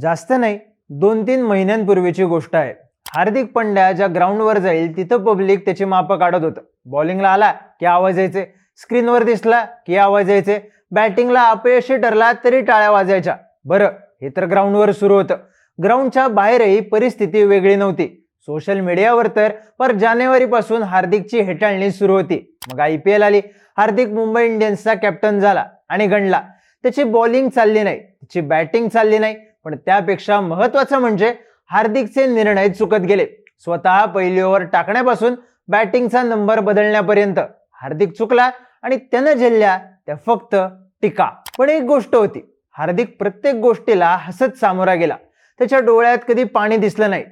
जास्त नाही दोन तीन महिन्यांपूर्वीची गोष्ट आहे. हार्दिक पंड्या ज्या ग्राउंडवर जाईल तिथं पब्लिक त्याची मापं काढत होतं. बॉलिंगला आला की आवाज यायचे. स्क्रीनवर दिसला की आवाज यायचे. बॅटिंगला अपयशी ठरला तरी टाळ्या वाजायच्या. बरं हे तर ग्राउंडवर सुरू होतं. ग्राउंडच्या बाहेरही परिस्थिती वेगळी नव्हती. सोशल मीडियावर तर पर जानेवारीपासून हार्दिकची हेटाळणी सुरू होती. मग आय पी एल आली. हार्दिक मुंबई इंडियन्सचा कॅप्टन झाला आणि गणला. त्याची बॉलिंग चालली नाही. त्याची बॅटिंग चालली नाही. पण त्यापेक्षा महत्वाचं म्हणजे हार्दिकचे निर्णय चुकत गेले. स्वतः पहिली ओव्हर टाकण्यापासून बॅटिंगचा नंबर बदलण्यापर्यंत हार्दिक चुकला आणि त्यानं झेलल्या त्या फक्त टीका. पण एक गोष्ट होती हार्दिक प्रत्येक गोष्टीला हसत सामोरा गेला. त्याच्या डोळ्यात कधी पाणी दिसलं नाही.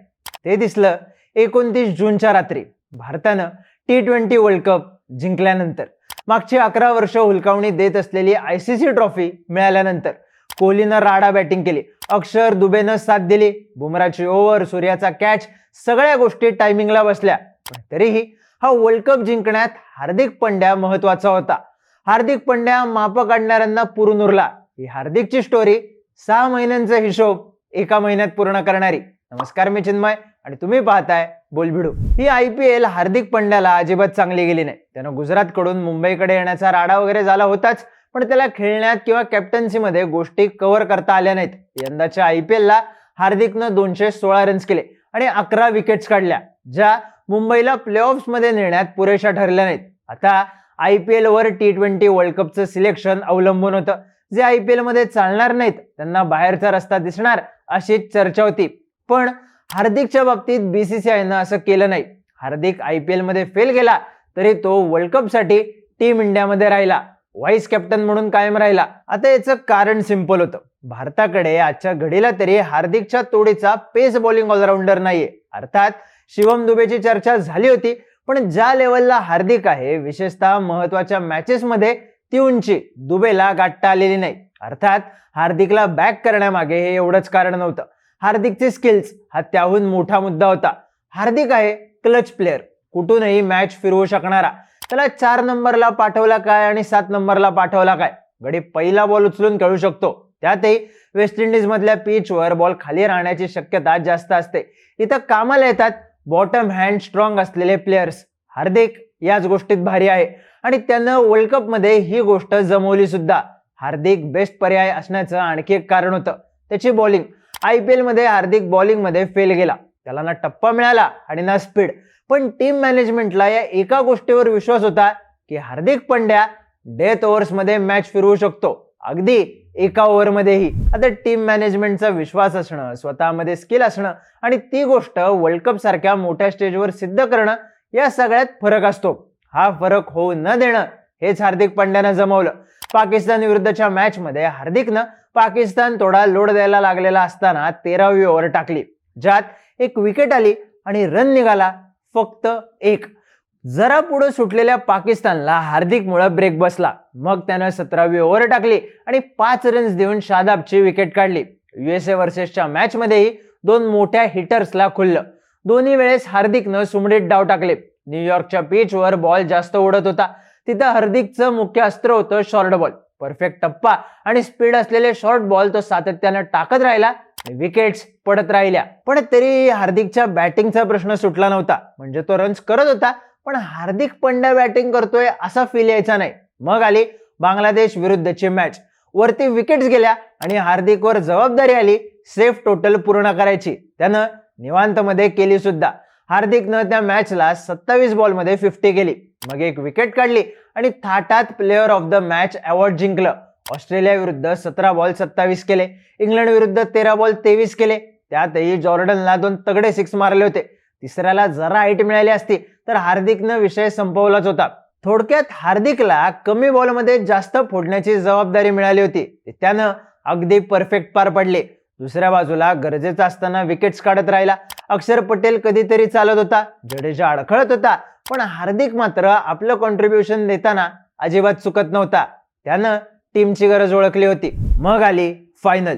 ते दिसलं एकोणतीस जूनच्या रात्री भारतानं टी ट्वेंटी वर्ल्ड कप जिंकल्यानंतर. मागची अकरा वर्ष हुलकावणी देत असलेली आय सी सी ट्रॉफी मिळाल्यानंतर. कोहलीनं राडा बॅटिंग केली. अक्षर दुबेनं साथ दिली. बुमराची ओव्हर सूर्याचा कॅच सगळ्या गोष्टी टायमिंगला बसल्या. पण तरीही हा वर्ल्ड कप जिंकण्यात हार्दिक पंड्या महत्त्वाचा होता. हार्दिक पंड्या माप काढणाऱ्यांना पुरून उरला ही हार्दिकची स्टोरी सहा महिन्यांचा हिशोब एका महिन्यात पूर्ण करणारी. नमस्कार मी चिन्मय आणि तुम्ही पाहताय बोलभिडू ही आय पी एल हार्दिक पंड्याला अजिबात चांगली गेली नाही. त्यानं गुजरातकडून मुंबईकडे येण्याचा राडा वगैरे झाला होताच. पण त्याला खेळण्यात किंवा कॅप्टन्सीमध्ये गोष्टी कव्हर करता आल्या नाहीत. यंदाच्या आय पी एलला हार्दिकनं दोनशे सोळा रन्स केले आणि अकरा विकेट्स काढल्या ज्या मुंबईला प्लेऑफ्समध्ये नेण्यात पुरेशा ठरल्या नाहीत. आता आय पी एलवर टी ट्वेंटी वर्ल्ड कपचं सिलेक्शन अवलंबून होतं. जे आय पी एलमध्ये चालणार नाहीत त्यांना बाहेरचा रस्ता दिसणार अशीच चर्चा होती. पण हार्दिकच्या बाबतीत बीसीसीआयनं असं केलं नाही. हार्दिक आय पी एलमध्ये फेल गेला तरी तो वर्ल्ड कपसाठी टीम इंडियामध्ये राहिला. व्हाईस कॅप्टन म्हणून कायम राहिला. आता याचं कारण सिंपल होतं. भारताकडे आजच्या घडीला तरी हार्दिकच्या तोडीचा पेस बॉलिंग ऑलराऊंडर नाहीये. अर्थात शिवम दुबेची चर्चा झाली होती पण ज्या लेवलला हार्दिक आहे विशेषतः महत्त्वाच्या मॅचेसमध्ये ती उंची दुबेला गाठता आलेली नाही. अर्थात हार्दिकला बॅक करण्यामागे हे एवढंच कारण नव्हतं. हार्दिकचे स्किल्स हा त्याहून मोठा मुद्दा होता. हार्दिक आहे क्लच प्लेअर कुठूनही मॅच फिरवू शकणारा. त्याला चार नंबरला पाठवला काय आणि सात नंबरला पाठवला काय? गडी पहिला बॉल उचलून खेळू शकतो. त्यातही वेस्ट इंडिज मधल्या पिचवर बॉल खाली राहण्याची शक्यता जास्त असते. इथं कामाला येतात बॉटम हँड स्ट्रॉंग असलेले प्लेयर्स हार्दिक याच गोष्टीत भारी आहे. आणि त्यानं वर्ल्ड कपमध्ये ही गोष्ट जमवली सुद्धा. हार्दिक बेस्ट पर्याय असण्याचं आणखी एक कारण होतं. त्याची बॉलिंग आय पी एलमध्ये हार्दिक बॉलिंगमध्ये फेल गेला. त्याला ना टप्पा मिळाला आणि ना स्पीड पण टीम मॅनेजमेंटला या एका गोष्टीवर विश्वास होता की हार्दिक पंड्या डेथ ओव्हर्समध्ये मॅच फिरवू शकतो. अगदी एका ओव्हरमध्येही आता टीम मॅनेजमेंटचा विश्वास असणं स्वतःमध्ये स्किल असणं आणि ती गोष्ट वर्ल्ड कप सारख्या मोठ्या स्टेजवर सिद्ध करणं या सगळ्यात फरक असतो. हा फरक होऊ न देणं हेच हार्दिक पंड्यानं जमवलं. पाकिस्तान विरुद्धच्या मॅचमध्ये हार्दिकनं पाकिस्तान थोडा लोड द्यायला लागलेला असताना तेरावी ओव्हर टाकली. ज्यात एक विकेट आली आणि रन निघाला. फक्त एक. जरा पुढे सुटलेल्या पाकिस्तानला हार्दिकमुळे ब्रेक बसला. मग त्यानं सतरावी ओव्हर टाकली आणि पाच रन्स देऊन शादाबची विकेट काढली. युएसए वर्सेसच्या मॅचमध्येही दोन मोठ्या हिटर्सला खुललं. दोन्ही वेळेस हार्दिकनं सुमडीत डाव टाकले. न्यूयॉर्कच्या पिचवर बॉल जास्त उडत होता. तिथं हार्दिकचं मुख्य अस्त्र होतं शॉर्ट बॉल परफेक्ट टप्पा आणि स्पीड असलेले शॉर्ट बॉल तो सातत्यानं टाकत राहिला. विकेट्स पडत राहिल्या. पण तरी हार्दिकच्या बॅटिंगचा प्रश्न सुटला नव्हता. म्हणजे तो रन्स करत होता पण हार्दिक पंड्या बॅटिंग करतोय असा फील यायचा नाही. मग आली बांगलादेश विरुद्धची मॅच वरती विकेट्स गेल्या आणि हार्दिकवर जबाबदारी आली सेफ टोटल पूर्ण करायची. त्यानं निवांतमध्ये केली सुद्धा. हार्दिकनं त्या मॅचला सत्तावीस बॉलमध्ये फिफ्टी केली. मग एक विकेट काढली आणि थाटात player of the match award जिंकलं. ऑस्ट्रेलिया विरुद्ध सतरा बॉल सत्तावीस केले. इंग्लंड विरुद्ध तेरा बॉल तेवीस केले. त्यातही जॉर्डनला दोन तगडे सिक्स मारले होते. तिसऱ्याला जरा हाईट मिळाली असती तर हार्दिकनं विषय संपवलाच होता. थोडक्यात हार्दिकला कमी बॉलमध्ये जास्त फोडण्याची जबाबदारी मिळाली होती. त्यानं अगदी परफेक्ट पार पडले. दुसऱ्या बाजूला गरजेचं असताना विकेट्स काढत राहिला. अक्षर पटेल कधीतरी चालत होता. जडेजा अडखळत होता. पण हार्दिक मात्र आपलं कॉन्ट्रीब्युशन देताना अजिबात चुकत नव्हता. त्यानं टीमची गरज ओळखली होती. मग आली फायनल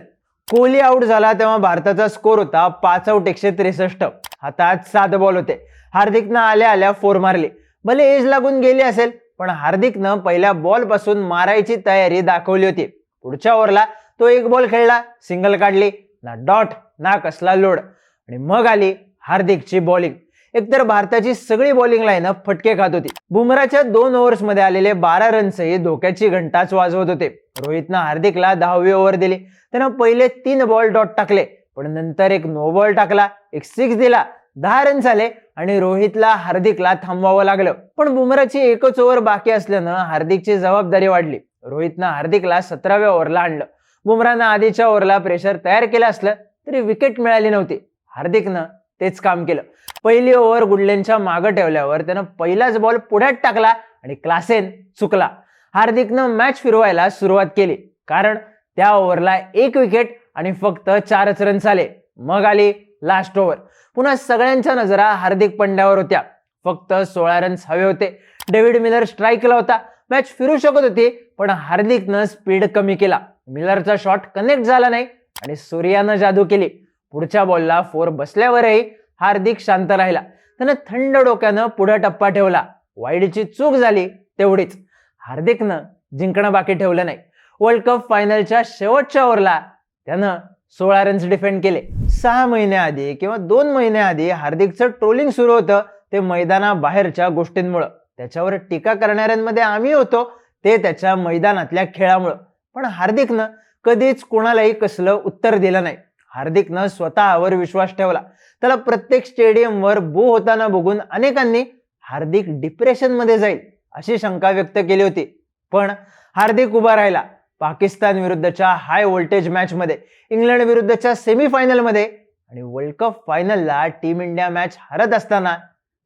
कोहली आऊट झाला तेव्हा भारताचा स्कोर होता पाच आउट एकशे त्रेसष्ट. हातात सात बॉल होते. हार्दिकनं आल्या आल्या फोर मारली. भले एज लागून गेली असेल पण हार्दिकनं पहिल्या बॉलपासून मारायची तयारी दाखवली होती. पुढच्या ओव्हरला तो एक बॉल खेळला सिंगल काढली. ना डॉट ना कसला लोड आणि मग आली हार्दिकची बॉलिंग एकतर भारताची सगळी बॉलिंग लाईनअप फटके खात होती. बुमराच्या दोन ओव्हर्समध्ये आलेले बारा रन्सही धोक्याची घंटाच वाजवत होते. रोहितनं हार्दिकला दहावी ओव्हर दिली. त्यानं पहिले तीन बॉल डॉट टाकले. पण नंतर एक नो बॉल टाकला एक सिक्स दिला दहा रन झाले आणि रोहितला हार्दिकला थांबवावं लागलं. पण बुमराची एकच ओव्हर बाकी असल्यानं हार्दिकची जबाबदारी वाढली. रोहितनं हार्दिकला सतराव्या ओव्हरला आणलं. बुमरानं आधीच्या ओव्हरला प्रेशर तयार केलं असलं तरी विकेट मिळाली नव्हती. हार्दिकनं तेच काम केलं. पहिली ओव्हर गुडलेनच्या मागं ठेवल्यावर त्यानं पहिलाच बॉल पुढ्यात टाकला आणि क्लासेन चुकला. हार्दिकनं मॅच फिरवायला सुरुवात केली. कारण त्या ओव्हरला एक विकेट आणि फक्त चारच रन्स आले. मग आली लास्ट ओव्हर. पुन्हा सगळ्यांच्या नजरा हार्दिक पंड्यावर होत्या. फक्त सोळा रन्स हवे होते. डेव्हिड मिलर स्ट्राईकला होता. मॅच फिरू शकत होती पण हार्दिकनं स्पीड कमी केला. मिलरचा शॉट कनेक्ट झाला नाही आणि सूर्यानं जादू केली. पुढच्या बॉलला फोर बसल्यावरही हार्दिक शांत राहिला. त्यानं थंड डोक्यानं पुढे टप्पा ठेवला. वाईडची चूक झाली तेवढीच. हार्दिकनं जिंकणं बाकी ठेवलं नाही. वर्ल्ड कप फायनलच्या शेवटच्या ओव्हरला त्यानं सोळा रन्स डिफेंड केले. सहा महिन्याआधी किंवा दोन महिन्याआधी हार्दिकचं ट्रोलिंग सुरू होतं ते मैदानाबाहेरच्या गोष्टींमुळं. त्याच्यावर टीका करणाऱ्यांमध्ये आम्ही होतो ते त्याच्या मैदानातल्या खेळामुळं. पण हार्दिकनं कधीच कोणालाही कसलं उत्तर दिलं नाही. हार्दिकनं स्वतःवर विश्वास ठेवला. त्याला प्रत्येक स्टेडियमवर बो होताना बघून अनेकांनी हार्दिक डिप्रेशनमध्ये जाईल अशी शंका व्यक्त केली होती. पण हार्दिक उभा राहिला पाकिस्तान विरुद्धच्या हाय व्होल्टेज मॅचमध्ये इंग्लंड विरुद्धच्या सेमीफायनलमध्ये आणि वर्ल्ड कप फायनलला टीम इंडिया मॅच हरत असताना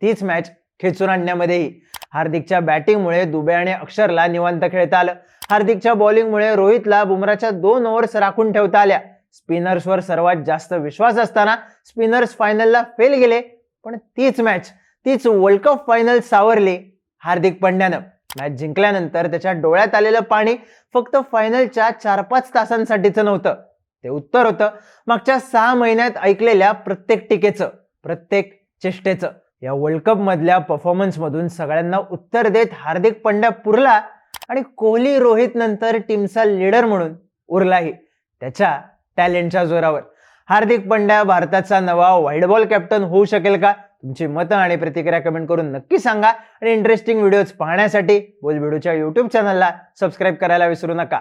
तीच मॅच खेचून आणण्यामध्येही हार्दिकच्या बॅटिंगमुळे दुबे आणि अक्षरला निवांत खेळता आलं. हार्दिकच्या बॉलिंगमुळे रोहितला बुमराच्या दोन ओव्हर्स राखून ठेवता आल्या. स्पिनर्सवर सर्वात जास्त विश्वास असताना स्पिनर्स फायनलला फेल गेले पण तीच मॅच तीच वर्ल्ड कप फायनल सावरली हार्दिक पंड्यानं. मॅच जिंकल्यानंतर त्याच्या डोळ्यात आलेलं पाणी फक्त फायनलच्या चार पाच तासांसाठीचं नव्हतं ते उत्तर होतं. मागच्या सहा महिन्यात ऐकलेल्या प्रत्येक टीकेचं प्रत्येक चेष्टेचं या वर्ल्ड कप मधल्या परफॉर्मन्स मधून सगळ्यांना उत्तर देत हार्दिक पंड्या पुरला आणि कोहली रोहित नंतर टीमचा लीडर म्हणून उरलाही. त्याच्या टॅलेंटच्या जोरावर. हार्दिक पंड्या भारताचा नवा व्हाईट बॉल कॅप्टन होऊ शकेल का? तुमची मतं आणि प्रतिक्रिया कमेंट करून नक्की सांगा. आणि इंटरेस्टिंग व्हिडिओज पाहण्यासाठी बोलबिडूच्या यूट्यूब चॅनलला सबस्क्राईब करायला विसरू नका.